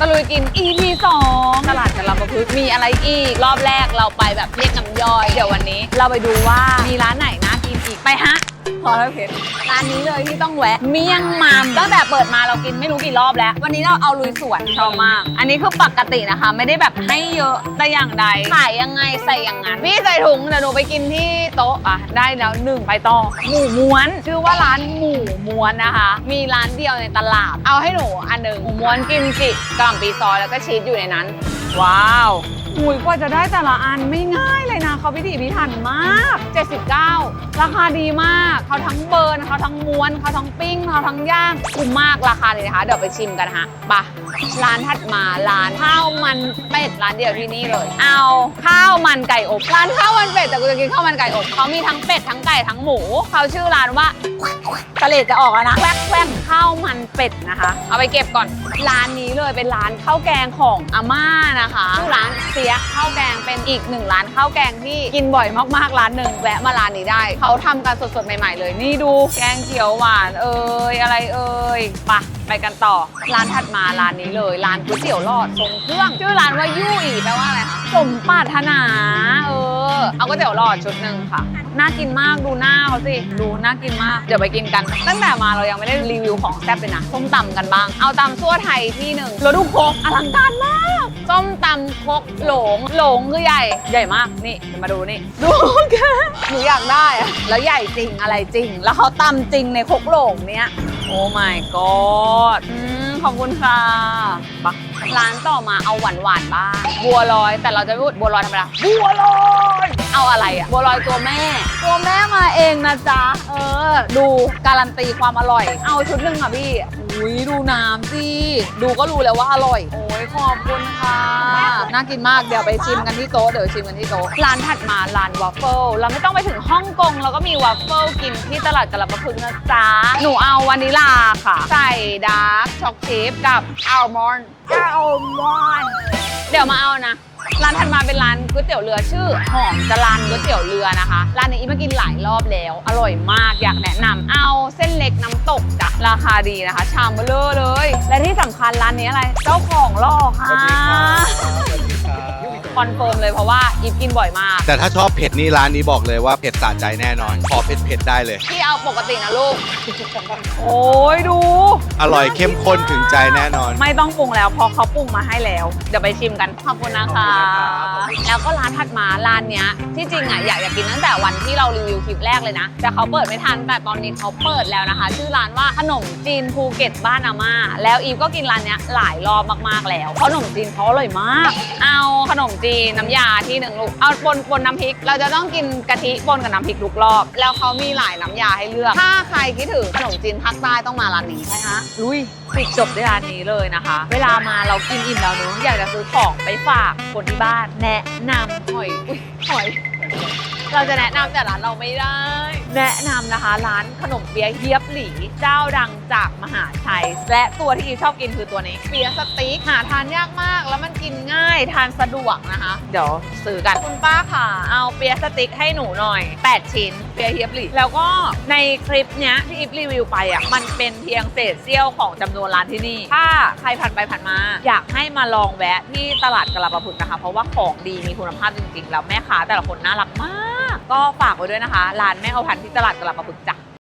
ตะลุยกิน EP 2ตลาดกระลำประพฤกษ์มีอะไรอีก รอบแรกเราไปแบบเรียกน้ำย่อย เดี๋ยววันนี้ เราไปดูว่ามีร้านไหนน่ากินอีก ไปฮะ พอแล้วเพชรร้านนี้เลยที่ต้องแวะ เมี่ยงมัมตั้งแต่เปิดมาเรากินไม่รู้กี่รอบแล้ว วันนี้เราเอาลุยสวนชอบมาก อันนี้คือปกตินะคะ ไม่ได้แบบให้เยอะแต่อย่างใดขายยังไงใส่อย่างนั้นพี่ใส่ถุงเดี๋ยวหนูไปกินที่โต๊ะอะได้แล้วหนึ่งไปต่อหมูม้วน ชื่อว่าร้านหมูม้วนนะคะ มีร้านเดียวในตลาด เอาให้หนูอันหนึ่งหมูม้วนกิมจิกะหล่ำปีซอยแล้วก็ชีสอยู่ในนั้น ว้าว หุยกว่าจะได้แต่ละอันไม่ง่ายเลยนะเขาพิถีพิถันมาก 79 ราคาดีมากเขาทั้งเบิร์นเขาทั้งม้วนเขาทั้งปิ้งเขาทั้งย่างคุ้มมากราคาเลยนะคะ เดี๋ยวไปชิมกันนะไปะร้านถัดมาร้านข้าวมันเป็ดร้านเดียวที่นี่เลย เอาข้าวมันไก่อบร้านข้าวมันเป็ดแต่กูจะกินข้าวมันไก่อบเขามีทั้งเป็ดทั้งไก่ทั้งหมูเขาชื่อร้านว่าทะเลจะออกแล้วนะแควกแควก ข้าวมันเป็ดนะคะ เอาไปเก็บก่อน ร้านนี้เลยเป็นร้านข้าวแกงของอาม่านะคะชื่อร้านเสียข้าวแกงเป็นอีกหนึ่งร้านข้าวแกงที่กินบ่อยมากๆร้านหนึ่งแวะมาร้านนี้ได้ เขาทำกันสดๆ ใหม่ ๆ เลย นี่ดูแกงเขียวหวานเอ่ยอะไรเอ่ยไปะไปกันต่อ ร้านถัดมาร้านนี้เลย ร้านก๋วยเตี๋ยวหลอดทรงเครื่องชื่อร้านว่ายู่อีแปลว่าอะไรคะสมปรารถนาเออ เอาก๋วยเตี๋ยวหลอดชุดหนึ่งค่ะ น่ากินมากดูหน้าเขาสิดูน่ากินมาก เดี๋ยวไปกินกัน ตั้งแต่มาเรายังไม่ได้รีวิวของแซ่บเลยนะส้มตำกันบ้าง เอาตำซั่วไทยที่หนึ่งแล้วดูโคกอลังการมากส้มตำโคกหลงหลงคือใหญ่ ใหญ่มากนี่เดี๋ยวมาดูนี่ดูกันหนูอยากได้อะแล้วใหญ่จริงอะไรจริง แล้วเขาตำจริงในโคกหลงเนี้ยโอ้ my god อืมขอบคุณค่ะปะร้านต่อมาเอาหวานหวานบ้าง บัวลอย แต่เราจะพูดบัวลอยธรรมดาบัวลอย อะไรอะบัวลอยตัวแม่ ตัวแม่มาเองนะจ๊ะ เออ ดูการันตีความอร่อย เอาชุดหนึ่งค่ะพี่อุ้ยดูน้ำสิดูก็รู้แล้วว่าอร่อย โอ้ยขอบคุณค่ะ น่ากินมากเดี๋ยวไปชิมกันที่โต๊ะเดี๋ยวชิมกันที่โต๊ะร้านถัดมาร้านวอฟเฟิลเราไม่ต้องไปถึงฮ่องกงเราก็มีวอฟเฟิลกินที่ตลาดกระประพฤกษ์นะจ๊ะหนูเอาวานิลาค่ะ ใส่ดาร์กช็อกชิพกับอัลมอนด์อัลมอนด์เดี๋ยวมาเอานะ ร้านถัดมาเป็นร้านก๋วยเตี๋ยวเรือชื่อหอมจรันก๋วยเตี๋ยวเรือนะคะ ร้านนี้อีมากินหลายรอบแล้ว อร่อยมากอยากแนะนำเอาเส้นเล็กน้ำตกจ้ะราคาดีนะคะ ชามเบลอเลย และที่สำคัญร้านนี้อะไร เจ้าของล่อค่ะ คอนเฟิร์มเลยเพราะว่าอีฟกินบ่อยมาก แต่ถ้าชอบเผ็ดนี่ร้านนี้บอกเลยว่าเผ็ดสะใจแน่นอน ขอเผ็ดเผ็ดๆได้เลย พี่เอาปกตินะลูก โอ้ยดู อร่อยเข้มข้นถึงใจแน่นอน ไม่ต้องปรุงแล้วเพราะเขาปรุงมาให้แล้ว เดี๋ยวไปชิมกัน ขอบคุณนะคะแล้วก็ร้านถัดมาร้านเนี้ย ที่จริงอะอยากอยากกินตั้งแต่วันที่เรารีวิวคลิปแรกเลยนะ แต่เขาเปิดไม่ทันแต่ตอนนี้เขาเปิดแล้วนะคะ ชื่อร้านว่าขนมจีนภูเก็ตบ้านอาม่าแล้วอีฟก็กินร้านเนี้ยหลายรอบมากๆแล้วเพราะขนมจีนเขาอร่อยมาก เอาขนมจีนน้ำยาที่หนึ่งลูก เอาปนปนน้ำพริก เราจะต้องกินกะทิปนกับน้ำพริกทุกรอบ แล้วเขามีหลายน้ำยาให้เลือก ถ้าใครคิดถึงขนมจีนภาคใต้ต้องมาร้านนี้ใช่ฮะลุยปิดจบด้วยร้านนี้เลยนะคะ เวลามาเรากินอิ่มแล้วเนอะอยากจะซื้อของไปฝากคนที่บ้านแนะนำหอย อุ้ยหอย เราจะแนะนำแต่ร้านเราไม่ได้ แนะนำนะคะร้านขนมเปี๊ยะเฮียบหลีเจ้าดังจากมหาชัย และตัวที่อีฟชอบกินคือตัวนี้เปี๊ยะสติ๊กหาทานยากมาก แล้วมันกินง่ายทานสะดวกนะคะ เดี๋ยวซื้อกันคุณป้าค่ะ เอาเปี๊ยะสติ๊กให้หนูหน่อย 8 ชิ้น เปี๊ยะเฮียบหลีแล้วก็ในคลิปเนี้ยที่อีฟรีวิวไปอะมันเป็นเพียงเศษเสี้ยวของจำนวนร้านที่นี่ ถ้าใครผ่านไปผ่านมา อยากให้มาลองแวะที่ตลาดกระประพฤกษ์นะคะ เพราะว่าของดีมีคุณภาพจริงๆแล้วแม่ค้าแต่ละคนน่ารักมาก ก็ฝากไว้ด้วยนะคะ ร้านแม่เอาพันที่ตลาดกระประพฤกษ์จ้ะ